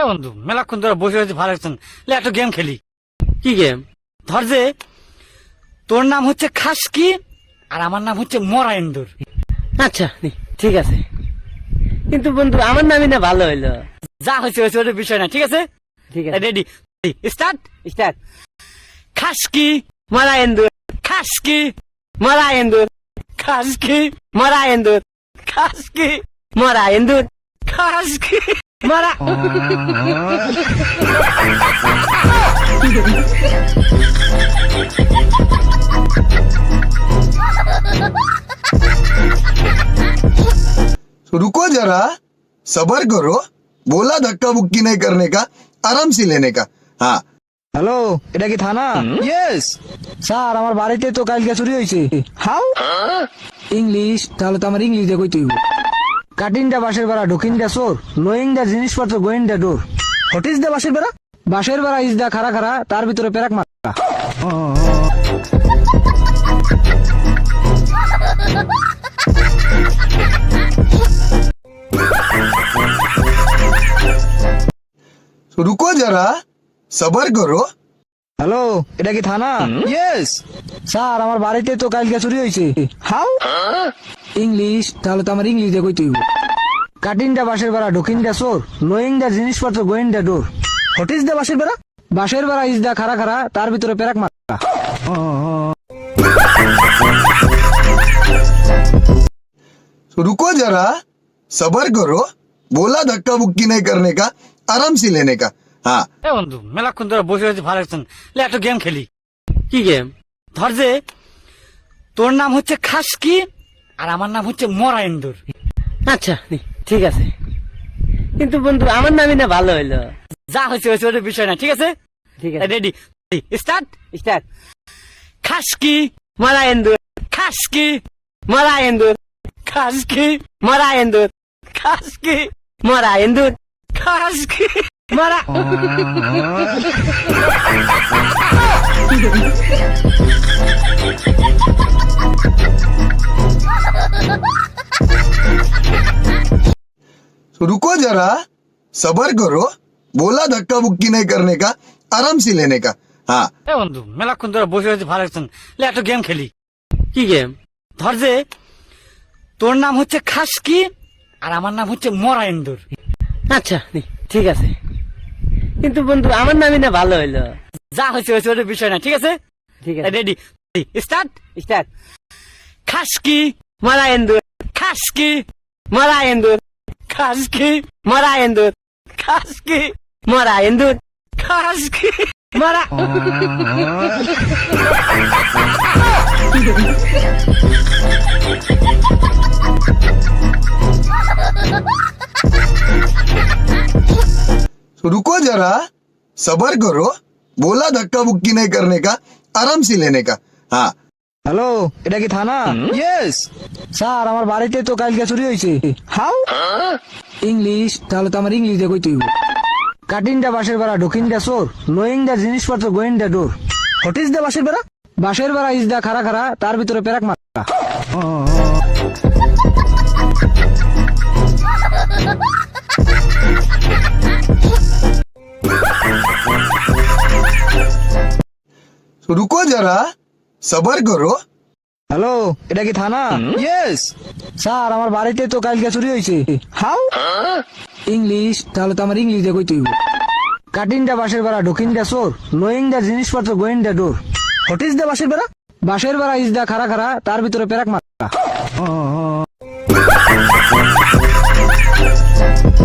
এ বন্ধু মেলাক্ষণ ধরে বসে হয়েছে ভালো লে একটা গেম খেলি। কি গেম? ধর যে তোর নাম হচ্ছে খাসকি আর আমার নাম হচ্ছে মরা ইন্দুর। আচ্ছা ঠিক আছে। কিন্তু বন্ধু আমার নামই না ভালো হইল। যা হয়েছে হয়েছে ওটা বিষয় না ঠিক আছে? ঠিক আছে। রেডি স্টার্ট স্টার্ট খাসকি। মরা এন্দুর খাসকি। মরা এন্দুর খাসকি। মরা এন্দুর খাসকি। মরা এন্দুর খাসকি। মরা रुको जरा सबर करो बोला धक्का बुक्की नहीं करने का आराम से लेने का हाँ হ্যালো এটা কি থানা ইয়েস স্যার আমার বাড়িতে তো কালকে চুরি হয়েছে হাউ ইংলিশ তাহলে তো আমার ইংলিশ দিয়ে কই তুই কাটিংটা বাসের বেড়া ঢুকিনটা চোর লোয়িং দা জিনিসপত্র going the door. What is the বাসের বেড়া? বাসের বেড়া ইজ দা খারা খারা তার ভিতরে পেরাক মারা। রুকো যারা সবার করো হ্যালো এটা কি থানা? ইয়েস স্যার আমার বাড়িতে তো কালকে চুরি হয়েছে। হাউ ইংলিশ তাহলে তো আমার ইংলিশ দিয়ে কই তুই কাটিংটা বাসের বেড়া ঢুকিং দা সোর লোয়িং দা জিনিসপত্র going the door what is the বাসের বেড়া বাসের বেড়া ইজ দা খারা খারা তার ভিতরে পেরাক মারা रुको जरा सबर करो बोला धक्का बुक्की नहीं करने का आराम से लेने का हाँ এ বন্ধু মেলাক্ষণ ধরে বসে হয়েছে ভালো লাগছেন লে একটা গেম খেলি কি গেম ধর যে তোর নাম হচ্ছে খাসকি আর আমার নাম হচ্ছে মরা ইন্দুর। আচ্ছা ঠিক আছে। কিন্তু বন্ধু আমার নামই না ভালো হইল। যা হয়েছে হয়েছে ওটা বিষয় না ঠিক আছে? ঠিক আছে। রেডি স্টার্ট স্টার্ট খাসকি। মরা এন্দুর খাসকি। মরা এন্দুর খাসকি। মরা এন্দুর খাসকি। মরা এন্দুর খাসকি। মরা रुको जरा सबर करो बोला धक्का बुक्की नहीं करने का आराम से लेने का हाँ এ বন্ধু মেলাক্ষণ ধরে বসে হয়েছে ভালো লাগছেন লে একটা গেম খেলি কি গেম ধর যে তোর নাম হচ্ছে খাসকি আর আমার নাম হচ্ছে মরা ইন্দুর আচ্ছা নি, ঠিক আছে কিন্তু বন্ধু আমার নামই না ভালো হইলো যা হয়েছে হয়েছে ওটা বিষয় না ঠিক আছে ঠিক আছে রেডি স্টার্ট স্টার্ট খাসকি মরা এন্দুর খাসকি মরা এন্দুর खासकी मरा इंदूर। खासकी मरा इंदूर। खासकी मरा रुको जरा, सबर करो। बोला धक्का मुक्की नहीं करने का, आराम से लेने का। हाँ হ্যালো এটা কি থানা? ইয়েস স্যার আমার বাড়িতে তো কালকে চুরি হয়েছে। হাউ ইংলিশ তাহলে তো আমার ইংলিশ দেখই তুই কাটিং দা বাসের বেড়া ঢুকিং দা সোর লোয়িং দা জিনিসপত্র going the door. What is the বাসের বেড়া? বাসের বেড়া ইজ দা খারা খারা তার ভিতরে পেরাক মারা। রুকো যারা সবার করো হ্যালো এটা কি থানা? ইয়েস স্যার আমার বাড়িতে তো কালকে চুরি হয়েছে। হাউ ইংলিশ তাহলে তো আমার ইংলিশ দেখো তুই কাটিং দা বাসের বেড়া ঢুকিং দা সোর লোয়িং দা জিনিসপত্র going the door. What is the বাসের বেড়া? বাসের বেড়া ইজ দা খারা খারা তার ভিতরে পেরাক মারা। oh, oh, oh।